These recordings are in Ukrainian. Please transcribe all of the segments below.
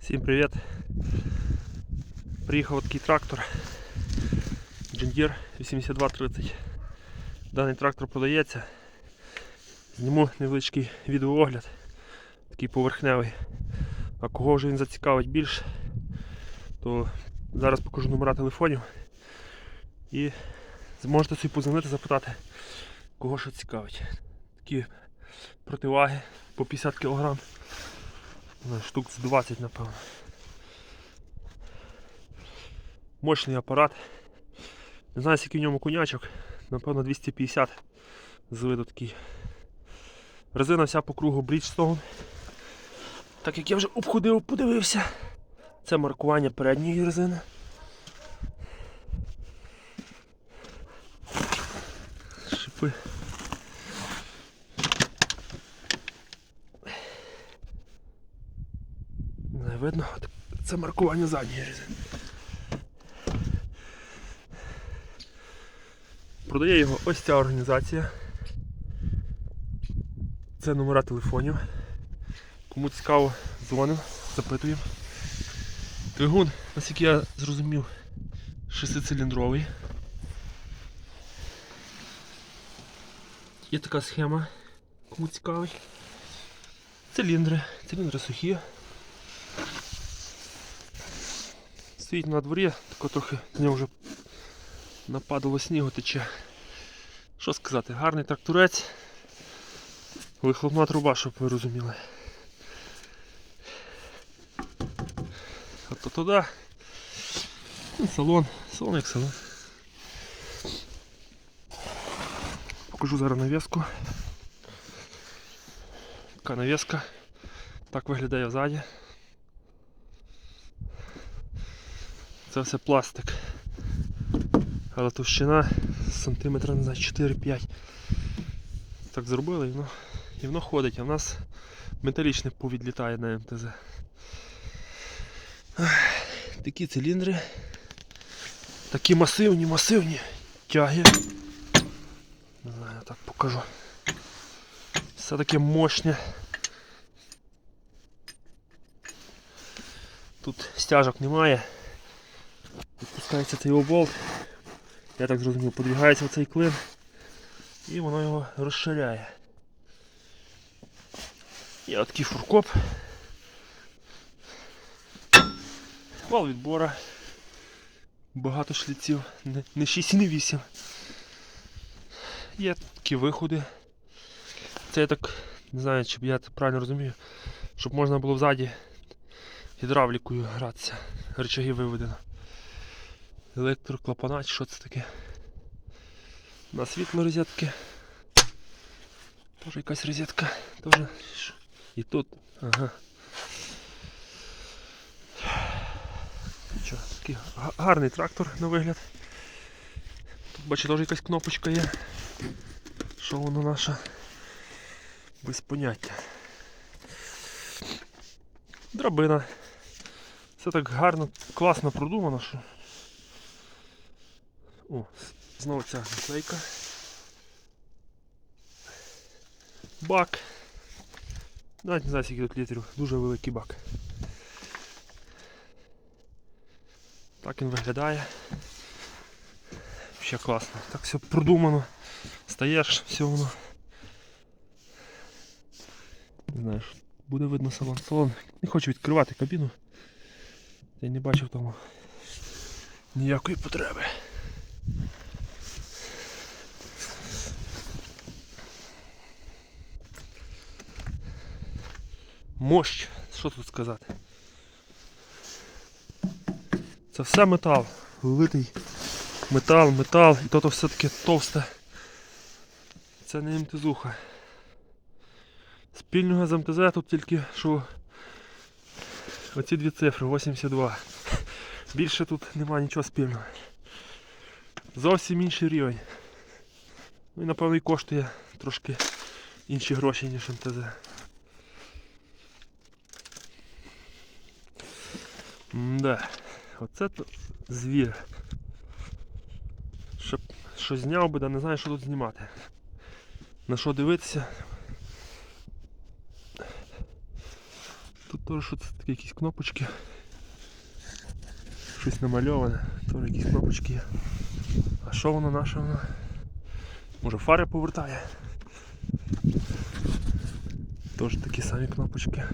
Всім привіт! Приїхав такий трактор Deere 8230. Даний трактор продається. Зніму невеличкий відеоогляд, такий поверхневий. А кого вже він зацікавить більше, то зараз покажу номера телефонів і зможете собі позвонити, запитати, кого що цікавить. Такі противаги по 50 кг. Ну, Штук з 20, напевно. Мощний апарат. Не знаю, скільки в ньому конячок. Напевно 250 з виду такий. Резина вся по кругу Bridgestone. Так як я вже обходив, подивився. Це маркування передньої резини. Шипи. Видно, це маркування задньої резини. Продає його ось ця організація. Це номера телефонів. Кому цікаво, дзвонимо, запитуємо. Двигун, наскільки я зрозумів, шестициліндровий. Є така схема, кому цікавить. Циліндри, циліндри сухі. Стоїть на дворі, тако трохи нього вже нападало снігу тече. Що сказати, гарний тракторець. Вихлопна труба, щоб ви розуміли. Ото туди. Ну, Салон, салон як салон. Покажу зараз навіску. Така навіска. Так виглядає ззаді. Це все пластик. Але товщина сантиметра не знаю, 4-5. Так зробили і воно, і воно ходить, а в нас металічне повідлітає на МТЗ. Такі циліндри. Такі масивні, масивні тяги. Не знаю, я так покажу. Все таке мощне. Тут стяжок немає. Відпускається цей оболт. Я так зрозумів, подвігається оцей клин і воно його розширяє. Є такий фуркоп. Вал відбора. Багато шліців, не- не 6 і не 8. Є такі виходи. Це я так не знаю, чи я це правильно розумію, щоб можна було взаді гідравлікою гратися. Рычаги виведено. Електроклапана, що це таке? На світло розетки. Теж якась розетка. Теж. І тут. Ага. Що, такий гарний трактор на вигляд. Тут бачу теж якась кнопочка є. Що воно наше? Без поняття. Драбина. Все так гарно, класно продумано, що. О, знову ця наклейка. Бак. Навіть не знаю, скільки тут літрів. Дуже великий бак. Так він виглядає. Ще класно. Так все продумано. Стаєш, все воно. Не знаю, буде видно салон. Салон. Не хочу відкривати кабіну. Я не бачив тому ніякої потреби. Мощ, що тут сказати? Це все метал, литий метал, метал, і то, все таке товсте. Це не МТЗуха. Спільного з МТЗ тут тільки що оці дві цифри 82. Більше тут нема нічого спільного. Зовсім інший рівень. Ну і напевно і коштує трошки інші гроші, ніж МТЗ. Да. Оце то звір. Щоб що зняв би, да не знаю, що тут знімати. На що дивитися. Тут Теж що це такі якісь кнопочки. Щось намальоване, теж якісь кнопочки. А що воно наше воно? Може фари повертає? Теж такі самі кнопочки.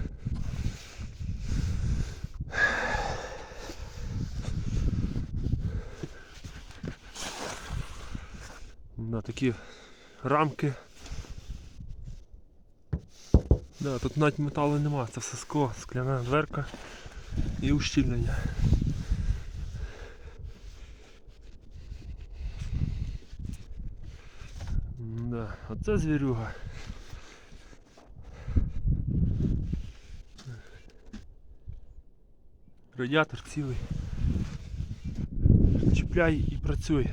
Да, такі рамки. Да, тут навіть металу нема, це все скло, скляна дверка і ущільнення. Да, оце звірюга. Радіатор цілий. Чіпляй і працюй.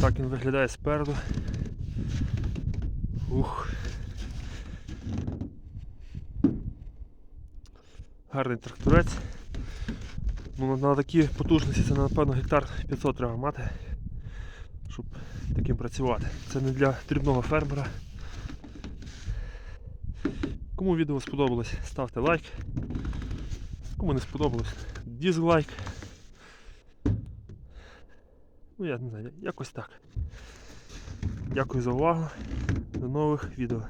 Так він виглядає спереду. Ух. Гарний тракторець. Ну, на такі потужності це напевно гектар 500 треба мати, щоб таким працювати. Це не для дрібного фермера. Кому відео сподобалось, ставте лайк. Кому не сподобалось, дізлайк. Ну я не знаю, якось так. Дякую за увагу. До нових відео.